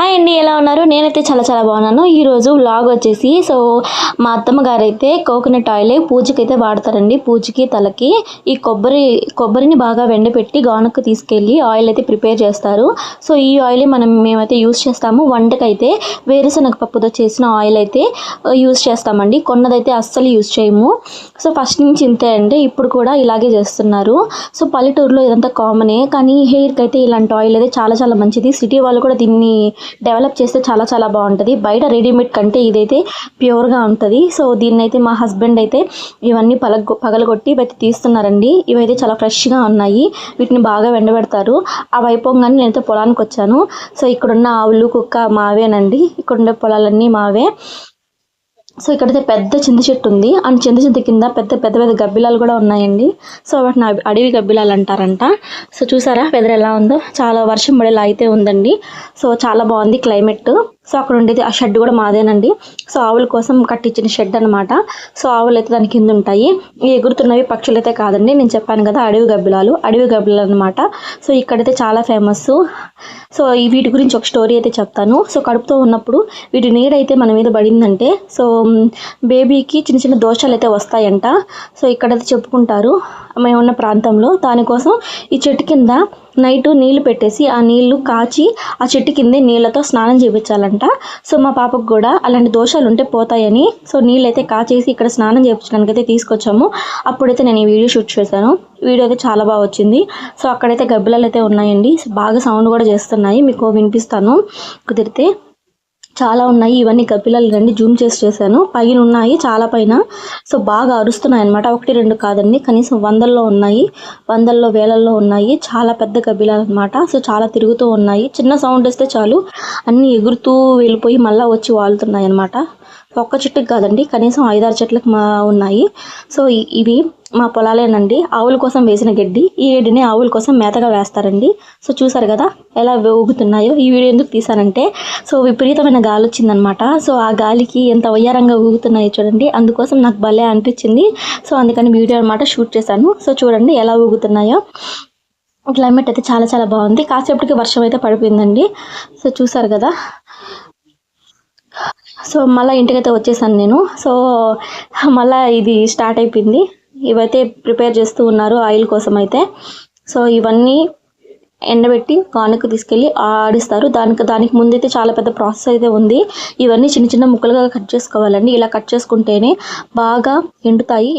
Hi అండి ఎలా ఉన్నారు? నేనైతే చాలా చాలా బాగున్నాను. ఈరోజు వ్లాగ్ వచ్చేసి సో మా అత్తమ్మ గారు అయితే కోకోనట్ ఆయిల్ పూజకి అయితే వాడతారండి. పూజకి తలకి ఈ కొబ్బరి కొబ్బరిని బాగా వెండపెట్టి గానుకు తీసుకెళ్ళి ఆయిల్ అయితే ప్రిపేర్ చేస్తారు. సో ఈ ఆయిల్ మనం మేమైతే యూస్ చేస్తాము. వంటకైతే వేరుశనగ పప్పుతో చేసిన ఆయిల్ అయితే యూస్ చేస్తామండి. కొన్నదైతే అస్సలు యూస్ చేయము. సో ఫస్ట్ నుంచి ఇంతే అండి. ఇప్పుడు కూడా ఇలాగే చేస్తున్నారు. సో పల్లెటూరులో ఇదంతా కామనే కానీ హెయిర్కి అయితే ఇలాంటి ఆయిల్ అయితే చాలా చాలా మంచిది. సిటీ వాళ్ళు కూడా దీన్ని డెవలప్ చేస్తే చాలా చాలా బాగుంటుంది. బయట రెడీమేడ్ కంటే ఇదైతే ప్యూర్గా ఉంటుంది. సో దీన్ని అయితే మా హస్బెండ్ అయితే ఇవన్నీ పలగ పగలగొట్టి ఇవైతే తీస్తున్నారండి. ఇవైతే చాలా ఫ్రెష్గా ఉన్నాయి. వీటిని బాగా వెండబెడతారు. అవి అయిపోగానే నేనైతే పొలానికి వచ్చాను సో ఇక్కడున్న ఆవులు కుక్క మావేనండి. ఇక్కడుండే పొలాలన్నీ మావే. సో ఇక్కడైతే పెద్ద చింత చెట్టు ఉంది. అండ్ చింత చెట్టు కింద పెద్ద పెద్ద పెద్ద గబ్బిలాలు కూడా ఉన్నాయండి. సో వాటిని అడవి- అడవి గబ్బిలాలు అంటారంట. సో చూసారా వెదర్ ఎలా ఉందో? చాలా వర్షం పడేలా అయితే ఉందండి. సో చాలా బాగుంది క్లైమేట్ సో అక్కడ ఉండేది ఆ షెడ్ కూడా మాదేనండి. సో ఆవుల కోసం కట్టించిన షెడ్ అనమాట సో ఆవులు అయితే దాని కింద ఉంటాయి. ఎగురుతున్నవి పక్షులు అయితే కాదండి. నేను చెప్పాను కదా అడవి గబ్బిలాలు. అడవి గబ్బిలాలు అనమాట సో ఇక్కడైతే చాలా ఫేమస్ సో ఈ వీటి గురించి ఒక స్టోరీ అయితే చెప్తాను. సో కడుపుతో ఉన్నప్పుడు వీటి నీడ అయితే మన మీద పడిందంటే సో బేబీకి చిన్న చిన్న దోషాలు అయితే వస్తాయంట. సో ఇక్కడైతే చెప్పుకుంటారు. మేము ఉన్న ప్రాంతంలో దానికోసం ఈ చెట్టు కింద నైట్ నీళ్ళు పెట్టేసి ఆ నీళ్ళు కాచి ఆ చెట్టు కిందే నీళ్ళతో స్నానం చేయించాలంట సో మా పాపకు కూడా అలాంటి దోషాలు ఉంటే పోతాయని. సో నీళ్ళు అయితే కాచేసి ఇక్కడ స్నానం చేయించడానికి అయితే తీసుకొచ్చాము. అప్పుడైతే నేను ఈ వీడియో షూట్ చేశాను. వీడియో అయితే చాలా బాగా వచ్చింది. సో అక్కడైతే గబ్బిలాలు అయితే ఉన్నాయండి బాగా సౌండ్ కూడా చేస్తున్నాయి. మీకు వినిపిస్తాను. కుదిరితే చాలా ఉన్నాయి. ఇవన్నీ గబ్బిలాలు రండి. జూమ్ చేసి చేశాను. పైన ఉన్నాయి చాలా పైన. సో బాగా అరుస్తున్నాయి అనమాట ఒకటి రెండు కాదండి. కనీసం వందల్లో ఉన్నాయి. వందల్లో వేలల్లో ఉన్నాయి. చాలా పెద్ద గబ్బిలాలు అనమాట సో చాలా తిరుగుతూ ఉన్నాయి. చిన్న సౌండ్ వస్తే చాలు. అన్నీ ఎగురుతూ వెళ్ళిపోయి మళ్ళీ వచ్చి వాళ్తున్నాయి అనమాట ఒక్క చెట్టుకి కాదండి. కనీసం ఐదారు చెట్లకు మా ఉన్నాయి. సో ఇవి మా పొలాలేనండి. ఆవుల కోసం వేసిన గడ్డి. ఈ గడ్డిని ఆవుల కోసం మేతగా వేస్తారండి. సో చూసారు కదా ఎలా ఊగుతున్నాయో. ఈ వీడియో ఎందుకు తీసానంటే సో విపరీతమైన గాలి వచ్చిందనమాట సో ఆ గాలికి ఎంత వయ్యారంగా ఊగుతున్నాయో చూడండి. అందుకోసం నాకు భలే అనిపించింది. సో అందుకని వీడియో అనమాట షూట్ చేశాను. సో చూడండి ఎలా ఊగుతున్నాయో. క్లైమేట్ అయితే చాలా చాలా బాగుంది. కాసేపటికి వర్షం అయితే పడిపోయిందండి. సో చూసారు కదా. సో మళ్ళీ ఇంటికైతే వచ్చేసాను నేను. సో మళ్ళీ ఇది స్టార్ట్ అయిపోయింది. ఇవైతే ప్రిపేర్ చేస్తూ ఉన్నారు ఆయిల్ కోసం అయితే. సో ఇవన్నీ ఎండబెట్టి గానుకు తీసుకెళ్ళి ఆడిస్తారు. దానికి దానికి ముందైతే చాలా పెద్ద ప్రాసెస్ అయితే ఉంది. ఇవన్నీ చిన్న చిన్న ముక్కలుగా కట్ చేసుకోవాలండి. ఇలా కట్ చేసుకుంటేనే బాగా ఎండుతాయి.